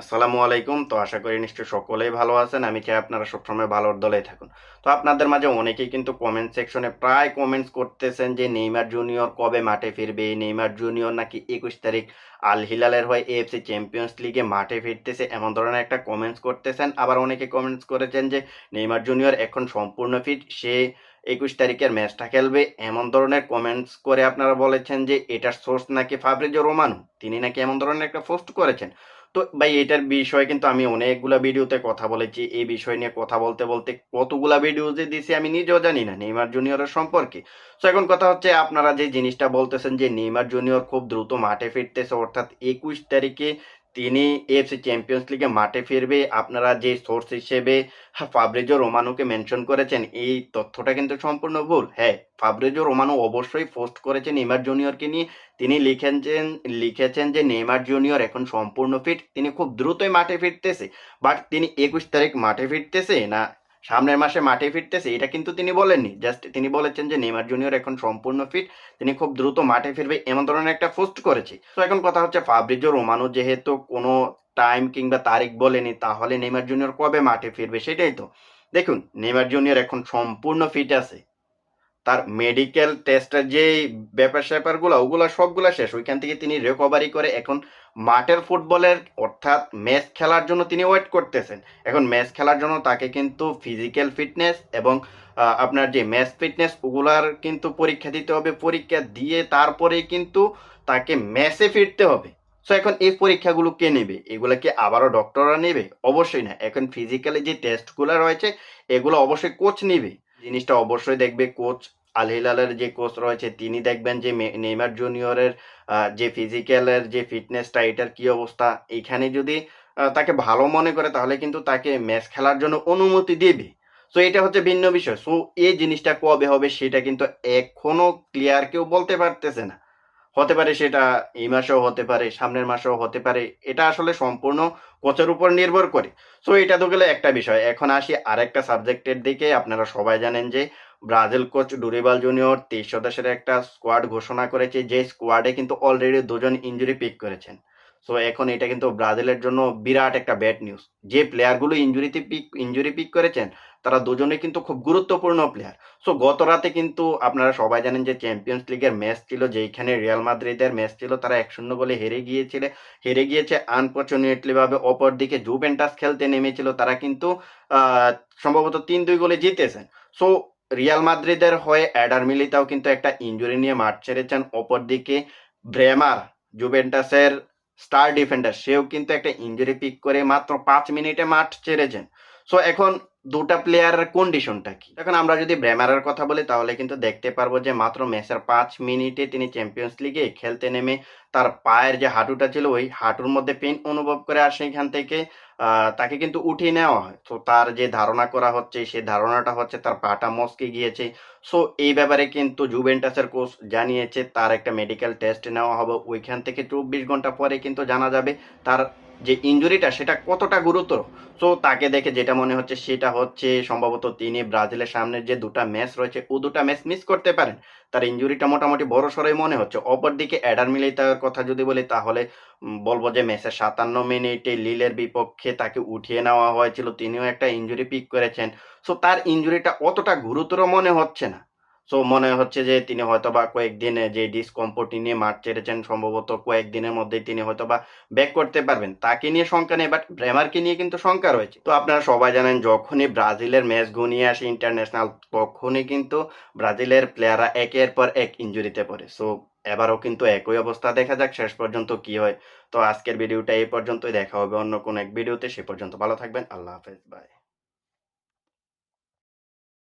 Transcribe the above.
আসসালামু আলাইকুম। তো আশা করি নিশ্চয় সকলেই ভালো আছেন। আমি চাই আপনারা সবসময় ভালোর দলেই থাকুন। তো আপনাদের মাঝে অনেকেই কিন্তু কমেন্ট সেকশনে প্রায় কমেন্টস করতেছেন যে নেইমার জুনিয়র কবে মাঠে ফিরবে? নেইমার জুনিয়র নাকি একুশ তারিখ আল হিলালের হয়ে এএফসি চ্যাম্পিয়ন্স লিগে মাঠে ফিরতেছে এমন ধরনের একটা কমেন্টস করতেছেন। আবার অনেকে কমেন্টস করেছেন যে নেইমার জুনিয়র এখন সম্পূর্ণ ফিট সে একুশ তারিখের ম্যাচটা খেলবে এমন ধরনের কমেন্টস করে আপনারা বলেছেন যে এটার সোর্স নাকি ফাবরিজো রোমানু তিনি নাকি এমন ধরনের একটা পোস্ট করেছেন। তো ভাই, এটার বিষয়ে কিন্তু আমি অনেকগুলা ভিডিওতে কথা বলেছি। এই বিষয় নিয়ে কথা বলতে বলতে কতগুলা ভিডিও যে দিছি আমি নিজেও জানি না, নেইমার জুনিয়রের সম্পর্কে। তো এখন কথা হচ্ছে আপনারা যে জিনিসটা বলতেছেন যে, নেইমার জুনিয়র খুব দ্রুত মাঠে ফিরতেছে, অর্থাৎ একুশ তারিখে তিনি এফসি চ্যাম্পিয়ন্স লিগে মাঠে ফিরবে। আপনারা যে সোর্স হিসেবে ফাবরেজো রোমানোকে মেনশন করেছেন, এই তথ্যটা কিন্তু সম্পূর্ণ ভুল। হ্যাঁ ফাবরেজো রোমানো অবশ্যই পোস্ট করেছেন নেইমার জুনিয়রকে নিয়ে। তিনি লিখেছেন লিখেছেন যে নেইমার জুনিয়র এখন সম্পূর্ণ ফিট তিনি খুব দ্রুতই মাঠে ফিরতেছে। বাট তিনি একুশ তারিখ মাঠে ফিরতেছে না সামনের মাসে মাঠে ফিরতেছে, এটা কিন্তু তিনি বলেননি। জাস্ট তিনি বলেছেন যে নেইমার জুনিয়র এখন সম্পূর্ণ ফিট তিনি খুব দ্রুত মাঠে ফিরবে এমন ধরনের একটা পোস্ট করেছে। তো এখন কথা হচ্ছে ফাবরিজো রোমানো যেহেতু কোনো টাইম কিংবা তারিখ বলেনি, তাহলে নেইমার জুনিয়র কবে মাঠে ফিরবে সেটাই তো। দেখুন, নেইমার জুনিয়র এখন সম্পূর্ণ ফিট আছে। তার মেডিকেল টেস্টের যে ব্যাপার স্যাপারগুলো ওগুলো সবগুলো শেষ। ওইখান থেকে তিনি রিকভারি করে এখন মাঠের ফুটবলের অর্থাৎ ম্যাচ খেলার জন্য তিনি ওয়েট করতেছেন। এখন ম্যাচ খেলার জন্য তাকে কিন্তু ফিজিক্যাল ফিটনেস এবং আপনার যে ম্যাচ ফিটনেস ওগুলার কিন্তু পরীক্ষা দিতে হবে। পরীক্ষা দিয়ে তারপরেই কিন্তু তাকে ম্যাচে ফিরতে হবে। সো এখন এই পরীক্ষাগুলো কে নেবে? এগুলো কি আবারও ডক্টররা নেবে? অবশ্যই না। এখন ফিজিক্যালি যে টেস্টগুলো রয়েছে, এগুলো অবশ্যই কোচ নেবে। জিনিসটা অবশ্যই দেখবে কোচ আল হিলালের যে কোচ রয়েছে, তিনি দেখবেন যে নেইমার জুনিয়রের যে ফিজিক্যালের যে ফিটনেসটা এটার কি অবস্থা, এখানে যদি তাকে ভালো মনে করে তাহলে কিন্তু তাকে ম্যাচ খেলার জন্য অনুমতি দেবে। সো, এটা হচ্ছে ভিন্ন বিষয়। সো এই জিনিসটা কবে হবে সেটা কিন্তু এখনও ক্লিয়ার কেউ বলতে পারতেছে না। হতে পারে সেটা এই মাসেও হতে পারে, সামনের মাসেও হতে পারে, এটা আসলে সম্পূর্ণ কোচের উপর নির্ভর করে। সো, এটা তো গেলে একটা বিষয়। এখন আসি আরেকটা সাবজেক্টের দিকে। আপনারা সবাই জানেন যে ব্রাজিল কোচ ডুরিবাল জুনিয়র তেইশ সদস্যের একটা স্কোয়াড ঘোষণা করেছে, যে স্কোয়াডে কিন্তু অলরেডি দুজন ইঞ্জুরি পিক করেছেন। সো এখন এটা কিন্তু ব্রাজিলের জন্য বিরাট একটা ব্যাড নিউজ যে প্লেয়ারগুলো ইঞ্জুরিতে পিক ইঞ্জুরি পিক করেছেন, তারা দুজনে কিন্তু খুব গুরুত্বপূর্ণ প্লেয়ার সো গত রাতে কিন্তু আপনারা সবাই জানেন যে চ্যাম্পিয়ন্স লিগের ম্যাচ ছিল, যেইখানে রিয়াল মাদ্রিদের ম্যাচ ছিল, তারা এক শূন্য গোলে হেরে গিয়েছিল। হেরে গিয়েছে আনফর্চুনেটলি ভাবে অপর দিকে জুভেন্টাস খেলতে নেমেছিল, তারা কিন্তু সম্ভবত তিন দুই গোলে জিতেছেন। সো রিয়াল মাদ্রিদের হয়ে অ্যাডার মিলিতাও কিন্তু একটা ইঞ্জুরি নিয়ে মাঠ ছেড়েছেন। অপরদিকে ব্রেমার জুভেন্টাসের স্টার ডিফেন্ডার, সেও কিন্তু একটা ইঞ্জুরি পিক করে মাত্র পাঁচ মিনিটে মাঠ ছেড়েছেন। সো এখন দুটা প্লেয়ারের কন্ডিশনটা কি? এখন আমরা যদি ব্রেমারের কথা বলি, তাহলে কিন্তু দেখতে পারব যে মাত্র ম্যাচের পাঁচ মিনিটে তিনি চ্যাম্পিয়ন্স লিগে খেলতে নেমে তার পায়ের যে হাঁটুটা ছিল, ওই হাঁটুর মধ্যে পেন অনুভব করে আর সেখান থেকে। তাকে কিন্তু উঠিয়ে নেওয়া হয়। তো তার যে ধারণা করা হচ্ছে, সেই ধারণাটা হচ্ছে তার পাটা মস্কে গিয়েছে। সো এই ব্যাপারে কিন্তু জুভেন্টাসের কোচ জানিয়েছে, তার একটা মেডিকেল টেস্ট নেওয়া হবে। ওইখান থেকে চব্বিশ ঘণ্টা পরে কিন্তু জানা যাবে তার যে ইঞ্জুরিটা সেটা কতটা গুরুতর? সো তাকে দেখে যেটা মনে হচ্ছে সেটা হচ্ছে সম্ভবত তিনি ব্রাজিলের সামনে যে দুটা ম্যাচ রয়েছে, ও দুটা ম্যাচ মিস করতে পারেন। তার ইঞ্জুরিটা মোটামুটি বড় সড়ই মনে হচ্ছে। অপরদিকে অ্যাডার মিলিতার কথা যদি বলি, তাহলে বলব যে ম্যাচের সাতান্ন মিনিটে লিলের বিপক্ষে তাকে উঠিয়ে নেওয়া হয়েছিল। তিনিও একটা ইঞ্জুরি পিক করেছেন। সো তার ইঞ্জুরিটা অতটা গুরুতর মনে হচ্ছে না। সো মনে হচ্ছে যে তিনি হয়তো বা কয়েকদিন যে ডিসকমফোর্ট নিয়ে মাঠ ছেড়েছেন, সম্ভবত কয়েকদিনের মধ্যেই তিনি হয়তো বা ব্যাক করতে পারবেন। তাকে নিয়ে শঙ্কা নেই বাট ব্রেমারকে নিয়ে কিন্তু শঙ্কা রয়েছে। তো আপনারা সবাই জানেন, যখনই ব্রাজিলের ম্যাচ ঘনিয়ে আসে ইন্টারন্যাশনাল তখনই কিন্তু ব্রাজিলের প্লেয়াররা একের পর এক ইঞ্জুরিতে পড়ে। সো এবারও কিন্তু একই অবস্থা দেখা যাক শেষ পর্যন্ত কি হয়। তো আজকের ভিডিওটা এই পর্যন্তই। দেখা হবে অন্য কোনো এক ভিডিওতে সে পর্যন্ত ভালো থাকবেন। আল্লাহ হাফেজ। বাই